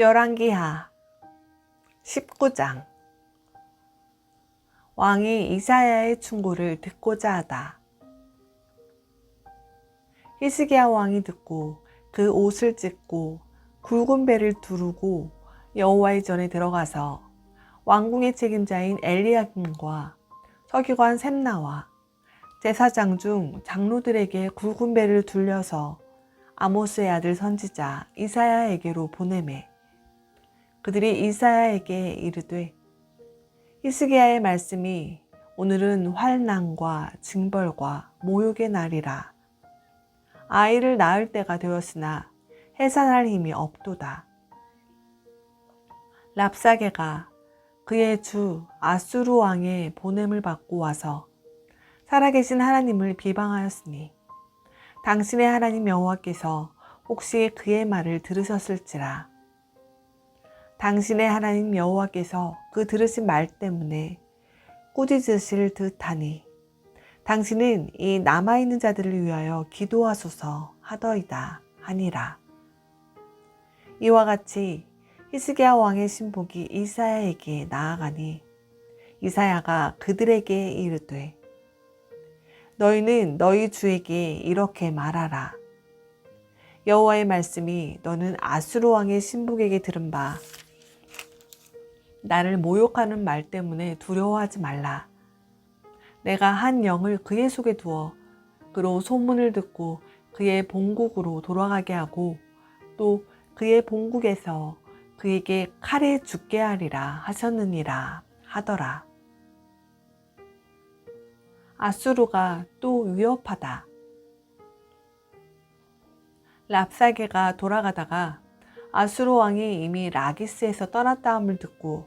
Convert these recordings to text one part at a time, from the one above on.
열왕기하 19장 왕이 이사야의 충고를 듣고자 하다. 히스기야 왕이 듣고 그 옷을 찢고 굵은 배를 두르고 여호와의 전에 들어가서 왕궁의 책임자인 엘리야김과 서기관 셈나와 제사장 중 장로들에게 굵은 배를 둘려서 아모스의 아들 선지자 이사야에게로 보내매 그들이 이사야에게 이르되 히스기야의 말씀이 오늘은 환난과 징벌과 모욕의 날이라 아이를 낳을 때가 되었으나 해산할 힘이 없도다. 랍사게가 그의 주 아수르 왕의 보냄을 받고 와서 살아계신 하나님을 비방하였으니 당신의 하나님 여호와께서 혹시 그의 말을 들으셨을지라 당신의 하나님 여호와께서 그 들으신 말 때문에 꾸짖으실 듯하니 당신은 이 남아있는 자들을 위하여 기도하소서 하더이다 하니라. 이와 같이 히스기야 왕의 신복이 이사야에게 나아가니 이사야가 그들에게 이르되 너희는 너희 주에게 이렇게 말하라. 여호와의 말씀이 너는 아수르 왕의 신복에게 들은 바 나를 모욕하는 말 때문에 두려워하지 말라. 내가 한 영을 그의 속에 두어 그로 소문을 듣고 그의 본국으로 돌아가게 하고 또 그의 본국에서 그에게 칼에 죽게 하리라 하셨느니라 하더라. 아수르가 또 위협하다. 랍사게가 돌아가다가 아수르 왕이 이미 라기스에서 떠났다함을 듣고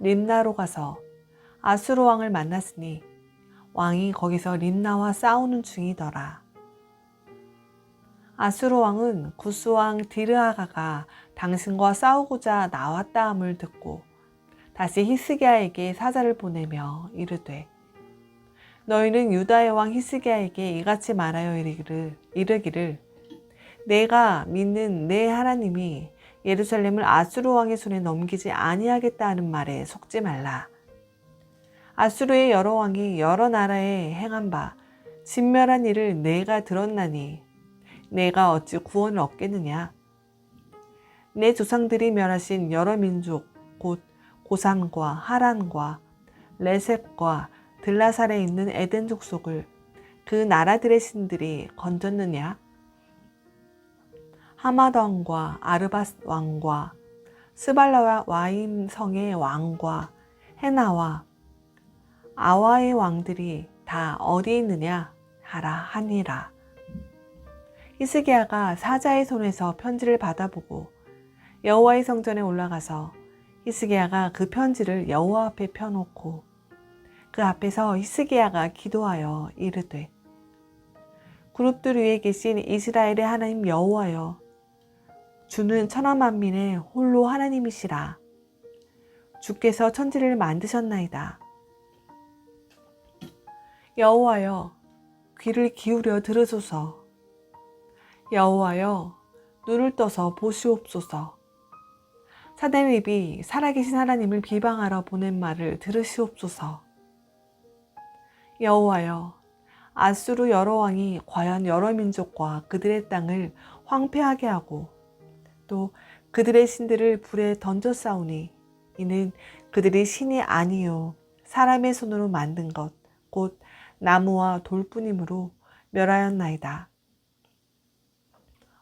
림나로 가서 아수르 왕을 만났으니 왕이 거기서 림나와 싸우는 중이더라. 아수르 왕은 구스 왕 디르하가가 당신과 싸우고자 나왔다함을 듣고 다시 히스기야에게 사자를 보내며 이르되 너희는 유다의 왕 히스기야에게 이같이 말하여 이르기를 내가 믿는 내 하나님이 예루살렘을 아수르 왕의 손에 넘기지 아니하겠다 하는 말에 속지 말라. 아수르의 여러 왕이 여러 나라에 행한 바 진멸한 일을 내가 들었나니 내가 어찌 구원을 얻겠느냐? 내 조상들이 멸하신 여러 민족 곧 고산과 하란과 레셋과 들라살에 있는 에덴 족속을 그 나라들의 신들이 건졌느냐? 하마드 왕과 아르바스 왕과 스발라 와임 성의 왕과 헤나와 아와의 왕들이 다 어디 있느냐 하라 하니라. 히스기야가 사자의 손에서 편지를 받아보고 여호와의 성전에 올라가서 히스기야가 그 편지를 여호와 앞에 펴놓고 그 앞에서 히스기야가 기도하여 이르되 그룹들 위에 계신 이스라엘의 하나님 여호와여 주는 천하 만민의 홀로 하나님이시라. 주께서 천지를 만드셨나이다. 여호와여 귀를 기울여 들으소서. 여호와여 눈을 떠서 보시옵소서. 사대립이 살아계신 하나님을 비방하러 보낸 말을 들으시옵소서. 여호와여 아수르 여러 왕이 과연 여러 민족과 그들의 땅을 황폐하게 하고 또 그들의 신들을 불에 던져 싸우니 이는 그들이 신이 아니요 사람의 손으로 만든 것 곧 나무와 돌뿐이므로 멸하였나이다.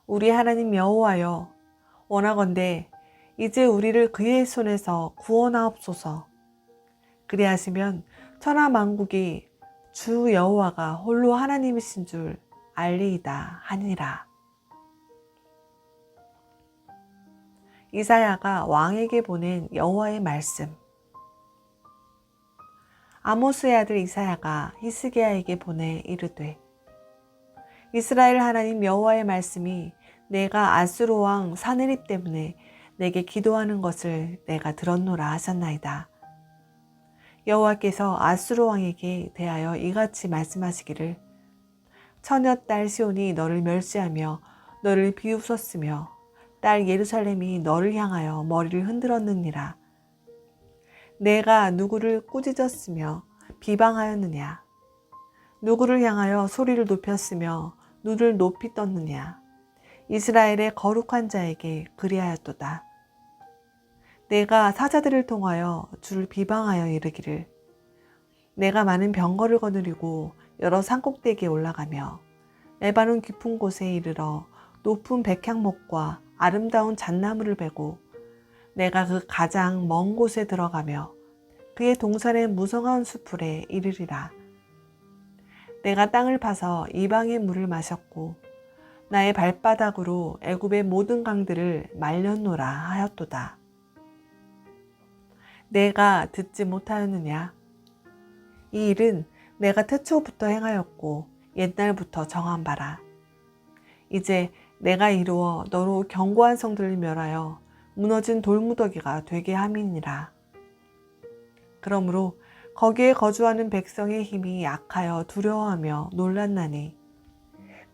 우리 하나님 여호와여 원하건대 이제 우리를 그의 손에서 구원하옵소서. 그리하시면 천하 만국이 주 여호와가 홀로 하나님이신 줄 알리이다 하니라. 이사야가 왕에게 보낸 여호와의 말씀. 아모스의 아들 이사야가 히스기야에게 보내 이르되 이스라엘 하나님 여호와의 말씀이 내가 아수르 왕 사느립 때문에 내게 기도하는 것을 내가 들었노라 하셨나이다. 여호와께서 아수르 왕에게 대하여 이같이 말씀하시기를 처녀 딸 시온이 너를 멸시하며 너를 비웃었으며 딸 예루살렘이 너를 향하여 머리를 흔들었느니라. 내가 누구를 꾸짖었으며 비방하였느냐? 누구를 향하여 소리를 높였으며 눈을 높이 떴느냐? 이스라엘의 거룩한 자에게 그리하였도다. 내가 사자들을 통하여 주를 비방하여 이르기를 내가 많은 병거를 거느리고 여러 산꼭대기에 올라가며 에바논 깊은 곳에 이르러 높은 백향목과 아름다운 잣나무를 베고 내가 그 가장 먼 곳에 들어가며 그의 동산의 무성한 수풀에 이르리라. 내가 땅을 파서 이방의 물을 마셨고 나의 발바닥으로 애굽의 모든 강들을 말렸노라 하였도다. 내가 듣지 못하였느냐? 이 일은 내가 태초부터 행하였고 옛날부터 정한 바라. 이제 내가 이루어 너로 견고한 성들을 멸하여 무너진 돌무더기가 되게 함이니라. 그러므로 거기에 거주하는 백성의 힘이 약하여 두려워하며 놀랐나니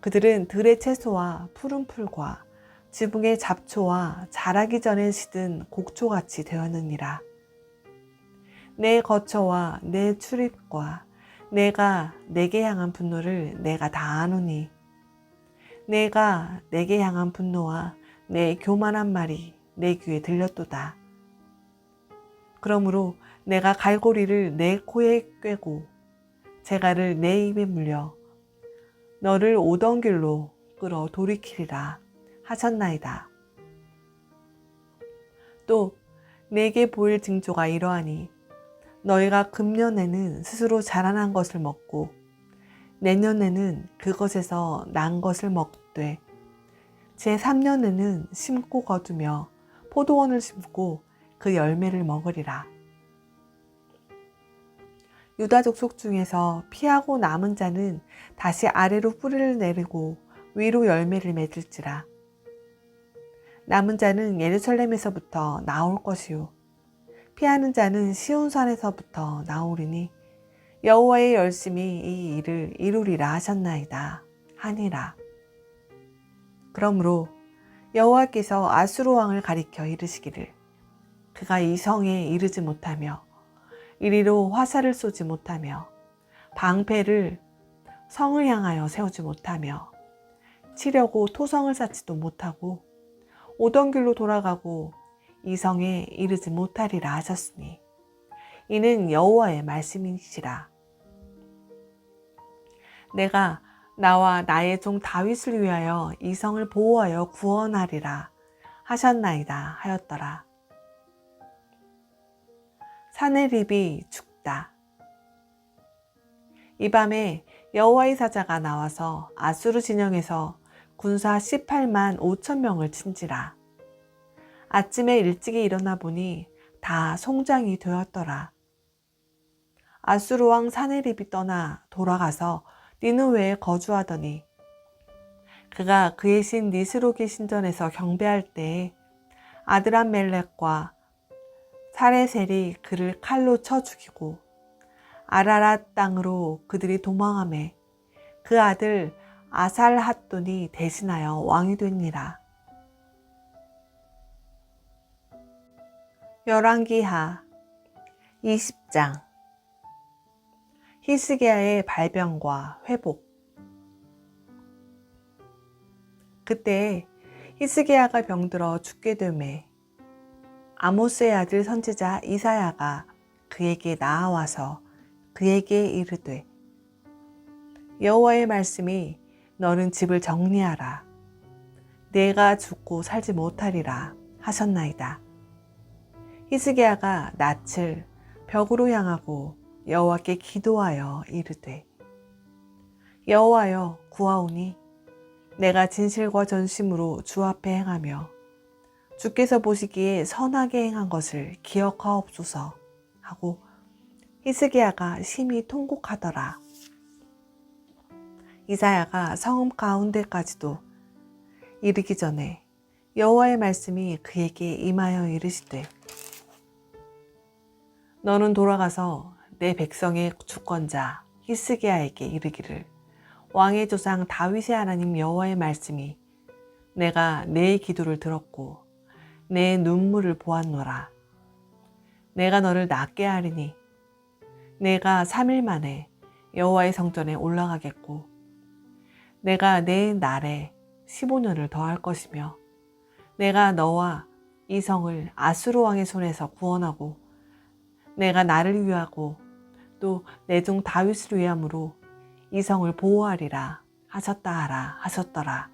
그들은 들의 채소와 푸른 풀과 지붕의 잡초와 자라기 전에 시든 곡초같이 되었느니라. 내 거처와 내 출입과 내가 내게 향한 분노를 내가 다 아노니 내가 내게 향한 분노와 내 교만한 말이 내 귀에 들렸도다. 그러므로 내가 갈고리를 내 코에 꿰고 재갈을 내 입에 물려 너를 오던 길로 끌어 돌이키리라 하셨나이다. 또 내게 보일 징조가 이러하니 너희가 금년에는 스스로 자라난 것을 먹고 내년에는 그것에서 난 것을 먹 되 제 3년에는 심고 거두며 포도원을 심고 그 열매를 먹으리라. 유다 족속 중에서 피하고 남은 자는 다시 아래로 뿌리를 내리고 위로 열매를 맺을지라. 남은 자는 예루살렘에서부터 나올 것이요 피하는 자는 시온산에서부터 나오리니 여호와의 열심히 이 일을 이루리라 하셨나이다 하니라. 그러므로 여호와께서 아수르 왕을 가리켜 이르시기를 그가 이 성에 이르지 못하며 이리로 화살을 쏘지 못하며 방패를 성을 향하여 세우지 못하며 치려고 토성을 쌓지도 못하고 오던 길로 돌아가고 이 성에 이르지 못하리라 하셨으니 이는 여호와의 말씀이시라. 내가 나와 나의 종 다윗을 위하여 이 성을 보호하여 구원하리라 하셨나이다 하였더라. 사내립이 죽다. 이 밤에 여호와의 사자가 나와서 아수르 진영에서 군사 18만 5천 명을 친지라. 아침에 일찍이 일어나 보니 다 송장이 되었더라. 아수르 왕 사네립이 떠나 돌아가서 니누웨에 거주하더니 그가 그의 신 니스로기 신전에서 경배할 때에 아드람 멜렉과 사레셀이 그를 칼로 쳐 죽이고 아라랏 땅으로 그들이 도망함에 그 아들 아살핫돈이 대신하여 왕이 되니라. 열왕기하 20장 히스기야의 발병과 회복 그때 히스기야가 병들어 죽게 되매 아모스의 아들 선지자 이사야가 그에게 나아와서 그에게 이르되 여호와의 말씀이 너는 집을 정리하라 내가 죽고 살지 못하리라 하셨나이다. 히스기야가 낯을 벽으로 향하고 여호와께 기도하여 이르되 여호와여 구하오니 내가 진실과 전심으로 주 앞에 행하며 주께서 보시기에 선하게 행한 것을 기억하옵소서 하고 히스기야가 심히 통곡하더라. 이사야가 성읍 가운데까지도 이르기 전에 여호와의 말씀이 그에게 임하여 이르시되 너는 돌아가서 내 백성의 주권자 히스기야에게 이르기를 왕의 조상 다윗의 하나님 여호와의 말씀이 내가 내 기도를 들었고 내 눈물을 보았노라. 내가 너를 낫게 하리니 내가 3일 만에 여호와의 성전에 올라가겠고 내가 내 날에 15년을 더할 것이며 내가 너와 이 성을 아수르 왕의 손에서 구원하고 내가 나를 위하고 또 내 종 다윗을 위함으로 이 성을 보호하리라 하셨다 하라 하셨더라.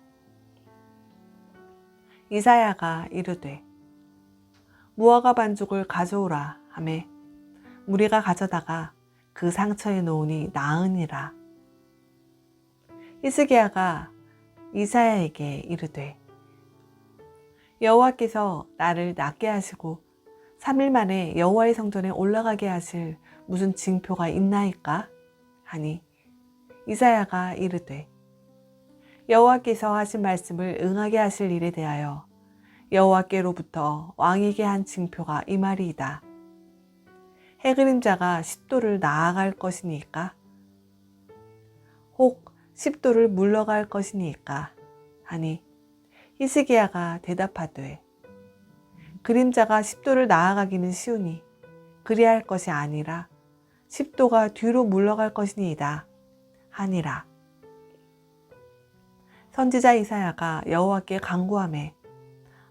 이사야가 이르되 무화과 반죽을 가져오라 하매 무리가 가져다가 그 상처에 놓으니 나으니라. 히스기야가 이사야에게 이르되 여호와께서 나를 낫게 하시고 3일 만에 여호와의 성전에 올라가게 하실 무슨 징표가 있나이까? 하니 이사야가 이르되 여호와께서 하신 말씀을 응하게 하실 일에 대하여 여호와께로부터 왕에게 한 징표가 이 말이이다. 해 그림자가 10도를 나아갈 것이니까 혹 10도를 물러갈 것이니까 하니 히스기야가 대답하되 그림자가 10도를 나아가기는 쉬우니 그리할 것이 아니라 10도가 뒤로 물러갈 것이니이다 하니라 선지자 이사야가 여호와께 간구함에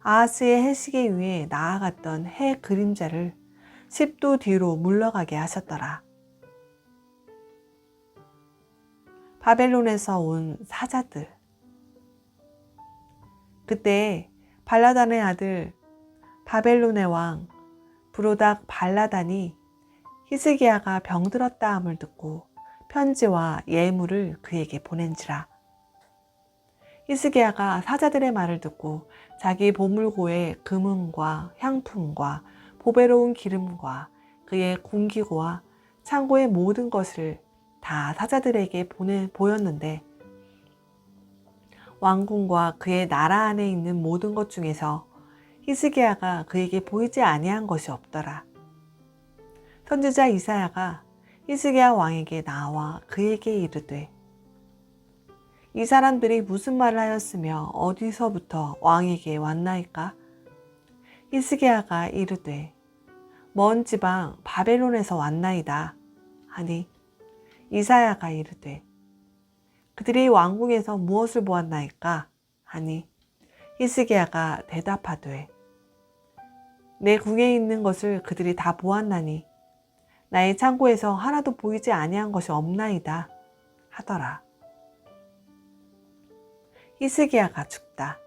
아하스의 해시계 위에 나아갔던 해 그림자를 10도 뒤로 물러가게 하셨더라. 바벨론에서 온 사자들. 그때 발라단의 아들 바벨론의 왕 브로닥 발라단이 히스기야가 병들었다 함을 듣고 편지와 예물을 그에게 보낸지라. 히스기야가 사자들의 말을 듣고 자기 보물고의 금은과 향품과 보배로운 기름과 그의 궁기고와 창고의 모든 것을 다 사자들에게 보내 보였는데 왕궁과 그의 나라 안에 있는 모든 것 중에서 히스기야가 그에게 보이지 아니한 것이 없더라. 선지자 이사야가 히스기야 왕에게 나와 그에게 이르되 이 사람들이 무슨 말을 하였으며 어디서부터 왕에게 왔나이까? 히스기야가 이르되 먼 지방 바벨론에서 왔나이다 하니 이사야가 이르되 그들이 왕궁에서 무엇을 보았나이까 하니 히스기야가 대답하되 내 궁에 있는 것을 그들이 다 보았나니 나의 창고에서 하나도 보이지 아니한 것이 없나이다 하더라. 히스기야가 죽다.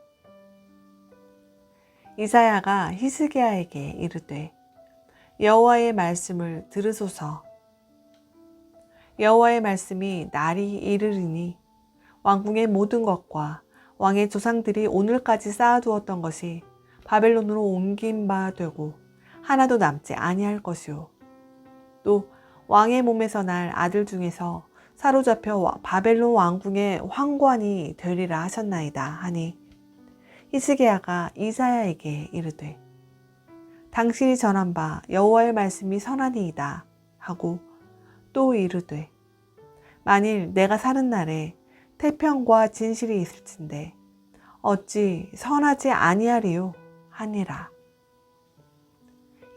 이사야가 히스기야에게 이르되 여호와의 말씀을 들으소서. 여호와의 말씀이 날이 이르리니 왕궁의 모든 것과 왕의 조상들이 오늘까지 쌓아두었던 것이 바벨론으로 옮긴 바 되고 하나도 남지 아니할 것이요. 또 왕의 몸에서 날 아들 중에서 사로잡혀 바벨론 왕궁의 황관이 되리라 하셨나이다 하니 히스기야가 이사야에게 이르되 당신이 전한 바 여호와의 말씀이 선하니이다 하고 또 이르되 만일 내가 사는 날에 태평과 진실이 있을진데 어찌 선하지 아니하리요 하니라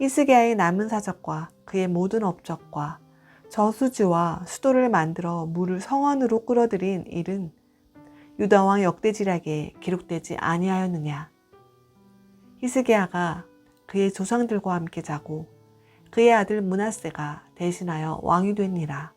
히스기야의 남은 사적과 그의 모든 업적과 저수지와 수도를 만들어 물을 성원으로 끌어들인 일은 유다왕 역대지략에 기록되지 아니하였느냐. 히스기야가 그의 조상들과 함께 자고 그의 아들 문하세가 대신하여 왕이 되니라.